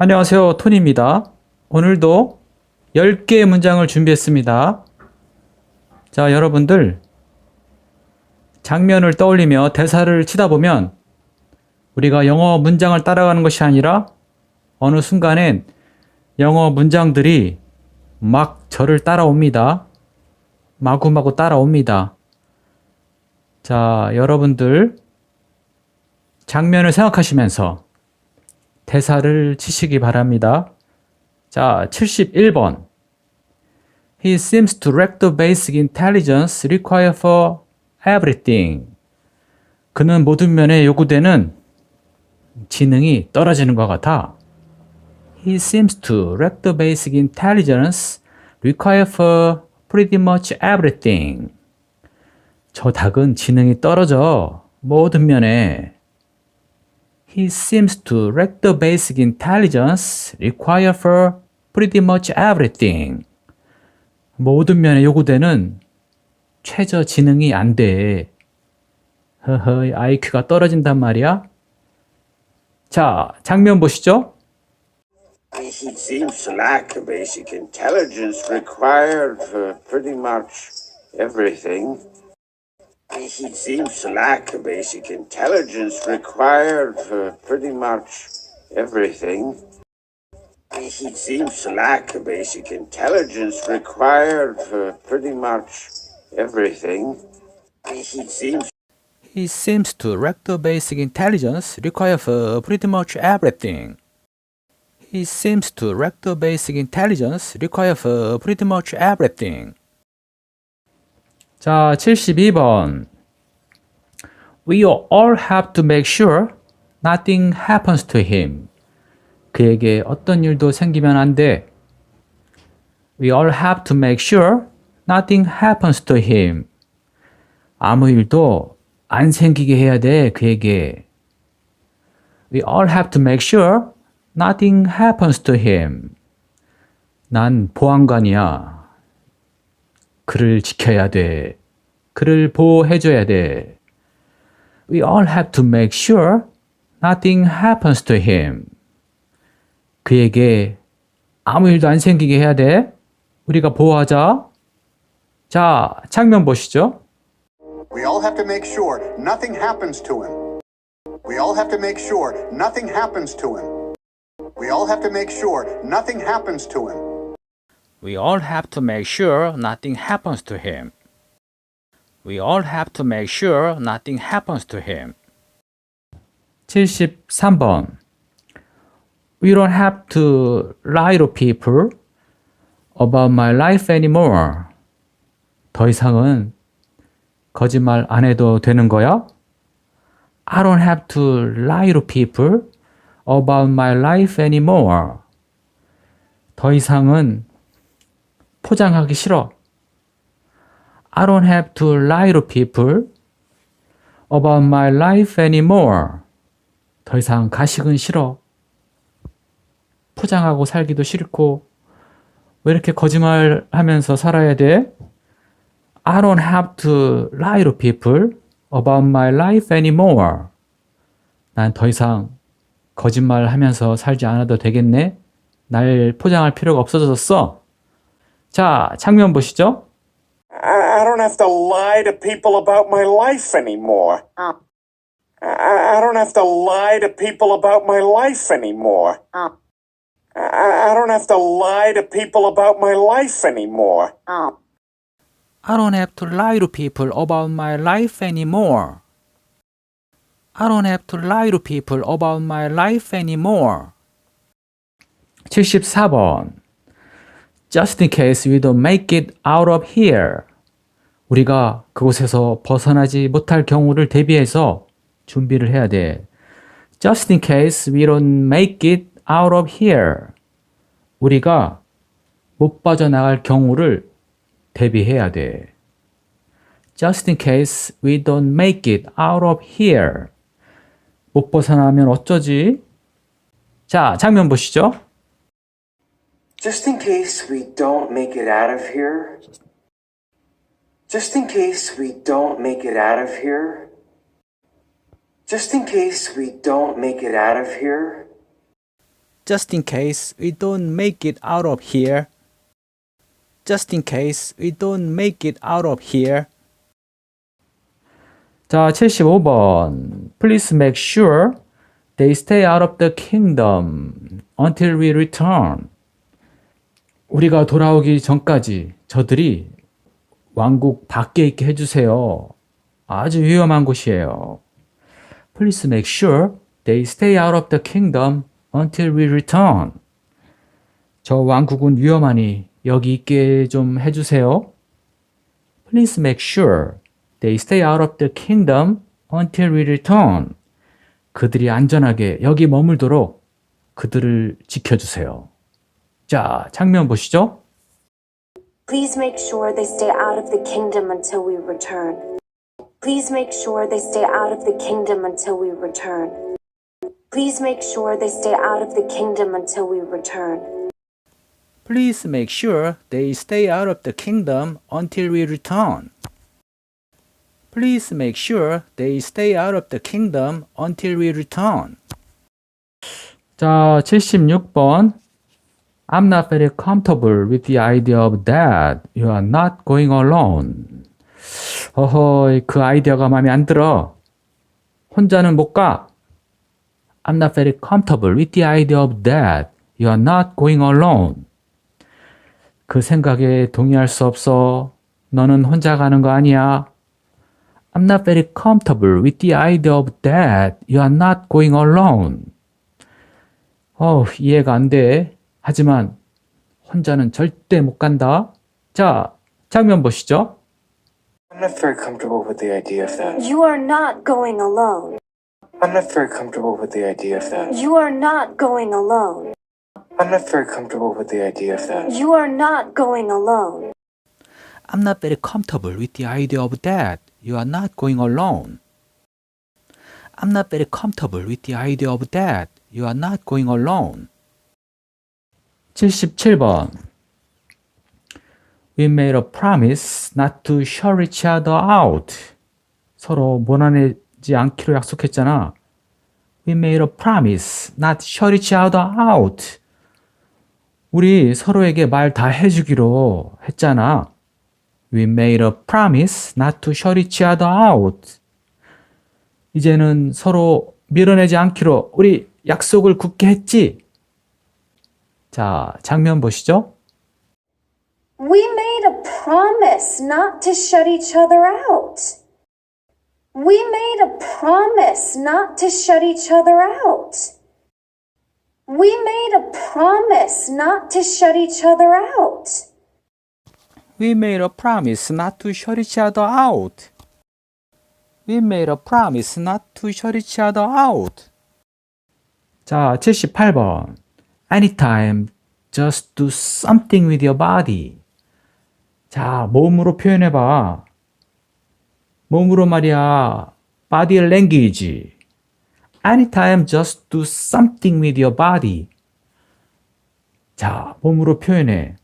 안녕하세요. 토니입니다. 오늘도 10개의 문장을 준비했습니다. 자, 여러분들. 장면을 떠올리며 대사를 치다 보면 우리가 영어 문장을 따라가는 것이 아니라 어느 순간엔 영어 문장들이 막 저를 따라옵니다. 마구마구 따라옵니다. 자, 여러분들 장면을 생각하시면서 대사를 치시기 바랍니다. 자, 71번. He seems to lack the basic intelligence required for everything. 그는 모든 면에 요구되는 지능이 떨어지는 것 같아. He seems to lack the basic intelligence required for pretty much everything. 저 닭은 지능이 떨어져. 모든 면에. He seems to lack the basic intelligence required for pretty much everything. 모든 면에 요구되는 최저 지능이 안 돼. 허허, IQ가 떨어진단 말이야. 자, 장면 보시죠. He seems to lack basic intelligence required for pretty much everything. He seems to lack the basic intelligence required for pretty much everything. He seems to lack the basic intelligence required for pretty much everything. He seems He seems to lack the basic intelligence required for pretty much everything. He seems to lack the basic intelligence required for pretty much everything. 자, 72번. We all have to make sure nothing happens to him. 그에게 어떤 일도 생기면 안 돼. We all have to make sure nothing happens to him. 아무 일도 안 생기게 해야 돼, 그에게. We all have to make sure nothing happens to him. 난 보안관이야. 그를 지켜야 돼. 그를 보호해줘야 돼. We all have to make sure nothing happens to him. 그에게 아무 일도 안 생기게 해야 돼. 우리가 보호하자. 자, 장면 보시죠. We all have to make sure nothing happens to him. We all have to make sure nothing happens to him. We all have to make sure nothing happens to him. We all have to make sure nothing happens to him. We all have to make sure nothing happens to him. 73번. We don't have to lie to people about my life anymore. 더 이상은 거짓말 안 해도 되는 거야? I don't have to lie to people about my life anymore. 더 이상은 포장하기 싫어. I don't have to lie to people about my life anymore. 더 이상 가식은 싫어. 포장하고 살기도 싫고, 왜 이렇게 거짓말 하면서 살아야 돼? I don't have to lie to people about my life anymore. 난 더 이상 거짓말 하면서 살지 않아도 되겠네? 날 포장할 필요가 없어졌어. 자, 장면 보시죠. I, I don't have to lie to people about my life anymore. Oh. I, I don't have to lie to people about my life anymore. Oh. I, oh. I don't have to lie to people about my life anymore. I don't have to lie to people about my life anymore. I don't have to lie to people about my life anymore. 74번. Just in case we don't make it out of here. 우리가 그곳에서 벗어나지 못할 경우를 대비해서 준비를 해야 돼. Just in case we don't make it out of here. 우리가 못 빠져나갈 경우를 대비해야 돼. Just in case we don't make it out of here. 못 벗어나면 어쩌지? 자, 장면 보시죠. Just in case we don't make it out of here. Just in case we don't make it out of here. Just in case we don't make it out of here. Just in case we don't make it out of here. Just in case we don't make it out of here. 자, 75번. Please make sure they stay out of the kingdom until we return. 우리가 돌아오기 전까지 저들이 왕국 밖에 있게 해주세요. 아주 위험한 곳이에요. Please make sure they stay out of the kingdom until we return. 저 왕국은 위험하니 여기 있게 좀 해주세요. Please make sure they stay out of the kingdom until we return. 그들이 안전하게 여기 머물도록 그들을 지켜주세요. 자, 장면 보시죠. Please make sure they stay out of the kingdom until we return. Please make sure they stay out of the kingdom until we return. Please make sure they stay out of the kingdom until we return. Please make sure they stay out of the kingdom until we return. Please make sure they stay out of the kingdom until we return. 자, 76번. I'm not very comfortable with the idea of that. You are not going alone. 어허, 그 아이디어가 마음에 안 들어. 혼자는 못 가. I'm not very comfortable with the idea of that. You are not going alone. 그 생각에 동의할 수 없어. 너는 혼자 가는 거 아니야. I'm not very comfortable with the idea of that. You are not going alone. 어, 이해가 안 돼. 하지만 혼자는 절대 못 간다. 자, 장면 보시죠. I'm not very comfortable with the idea of that. You are not going alone. I'm not very comfortable with the idea of that. You are not going alone. I'm not very comfortable with the idea of that. You are not going alone. I'm not very comfortable with the idea of that. You are not going alone. I'm not very comfortable with the idea of that. You are not going alone. 77번. We made a promise not to shut each other out. 서로 모난하지 않기로 약속했잖아. We made a promise not shut each other out. 우리 서로에게 말 다 해주기로 했잖아. We made a promise not to shut each other out. 이제는 서로 밀어내지 않기로 우리 약속을 굳게 했지. 자, 장면 보시죠. We made a promise not to shut each other out. We made a promise not to shut each other out. We made a promise not to shut each other out. We made a promise not to shut each other out. We made a promise not to shut each other out. 자, 78번. Anytime, just do something with your body. 자, 몸으로 표현해봐. 몸으로 말이야. body language. Anytime, just do something with your body. 자, 몸으로 표현해.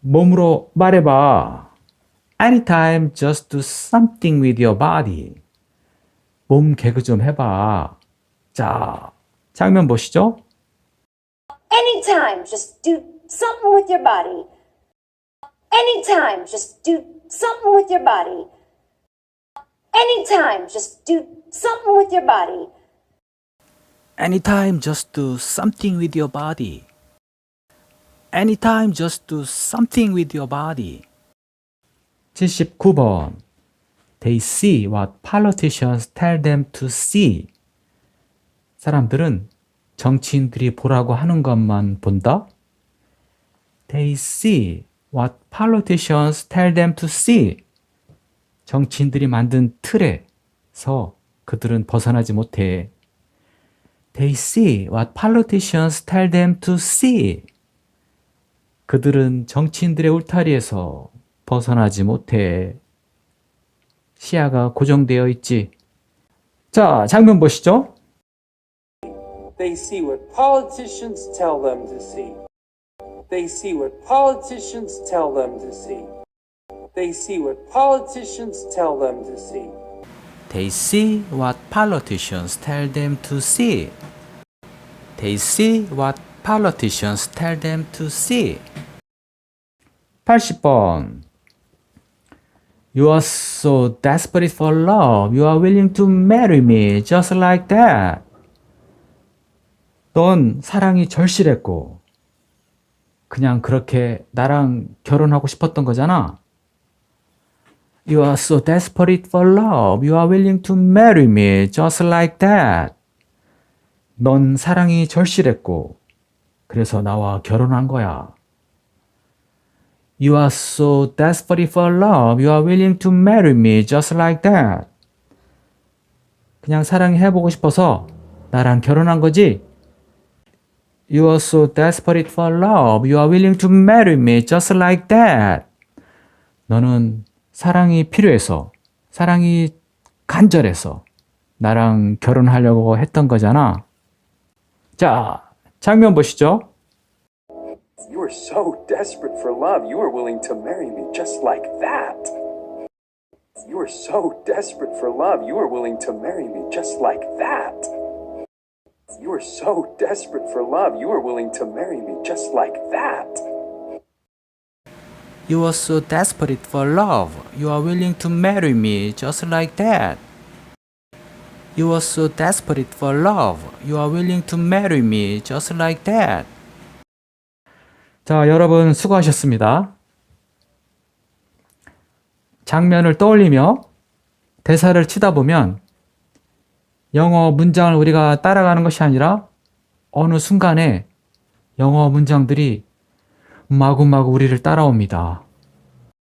몸으로 말해봐. Anytime, just do something with your body. 몸 개그 좀 해봐. 자, 장면 보시죠. Anytime, just do something with your body. Anytime, just do something with your body. Anytime, just do something with your body. Anytime, just do something with your body. Anytime, just do something with your body. 79번. They see what politicians tell them to see. 사람들은 정치인들이 보라고 하는 것만 본다? They see what politicians tell them to see. 정치인들이 만든 틀에서 그들은 벗어나지 못해. They see what politicians tell them to see. 그들은 정치인들의 울타리에서 벗어나지 못해. 시야가 고정되어 있지. 자, 장면 보시죠. They see what politicians tell them to see. They see what politicians tell them to see. They see what politicians tell them to see. They see what politicians tell them to see. They see what politicians tell them to see. 80번. You are so desperate for love. You are willing to marry me just like that. 넌 사랑이 절실했고, 그냥 그렇게 나랑 결혼하고 싶었던 거잖아. You are so desperate for love. You are willing to marry me just like that. 넌 사랑이 절실했고, 그래서 나와 결혼한 거야. You are so desperate for love. You are willing to marry me just like that. 그냥 사랑해보고 싶어서 나랑 결혼한 거지? You are so desperate for love. You are willing to marry me just like that. 너는 사랑이 필요해서, 사랑이 간절해서 나랑 결혼하려고 했던 거잖아. 자, 장면 보시죠. You were so desperate for love, you were willing to marry me just like that. You were so desperate for love, you were willing to marry me just like that. You were so desperate for love, you were willing to marry me just like that. You are so desperate for love. You are willing to marry me just like that. You are so desperate for love. You are willing to marry me just like that. 자, 여러분 수고하셨습니다. 장면을 떠올리며 대사를 치다 보면 영어 문장을 우리가 따라가는 것이 아니라 어느 순간에 영어 문장들이 마구마구 우리를 따라옵니다.